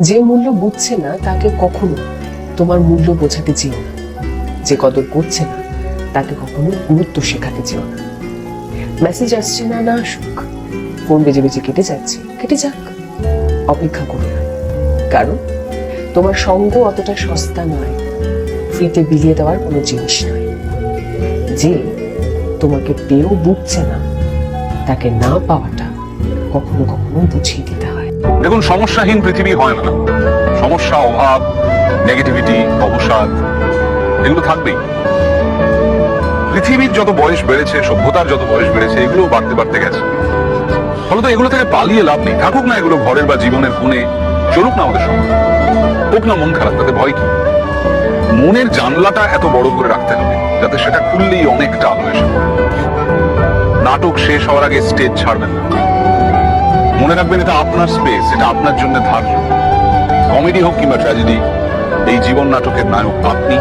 যে মূল্য বুঝছে না, তাকে কখনো তোমার মূল্য বোঝাতে চেও না। যে কদর করছে না, তাকে কখনো গুরুত্ব শেখাতে চেও না। মেসেজ আসছে না না আসুক। ফোন বেজে বেজে কেটে যাচ্ছে, কেটে যাক। অপেক্ষা করো না। কারণ তোমার সঙ্গ অতটা সস্তা নয়। ফ্রিতে বিলিয়ে দেওয়ার কোনো জিনিস নয়। যে তোমাকে পেয়েও বুঝছে না, তাকে না পাওয়াটা কখনো কখনো বুঝিয়ে দিতে হয়। দেখুন, সমস্যাহীন পৃথিবী হয় না। সমস্যা, অভাব নেগেটিভিটি অবসাদ, এগুলো থাকবেই। পৃথিবীর যত বয়স বেড়েছে, সভ্যতার যত বয়স বেড়েছে এগুলো বাড়তে বাড়তে গেছে। ফলত এগুলো থেকে পালিয়ে লাভ নেই। থাকুক না এগুলো ঘরের বা জীবনের কোণে, চলুক না আমাদের সঙ্গে। হোক না মন খারাপ, তাতে ভয় কি? মনের জানলাটা এত বড় করে রাখতে হবে, যাতে সেটা খুললেই অনেকটা আলো এসে নাটক শেষ হওয়ার আগে স্টেজ ছাড়বেন না। মনে রাখবেন, এটা আপনার স্পেস এটা আপনার জন্য ধার্য কমেডি হোক কিংবা ট্র্যাজেডি এই জীবন নাটকের নায়ক আপনি।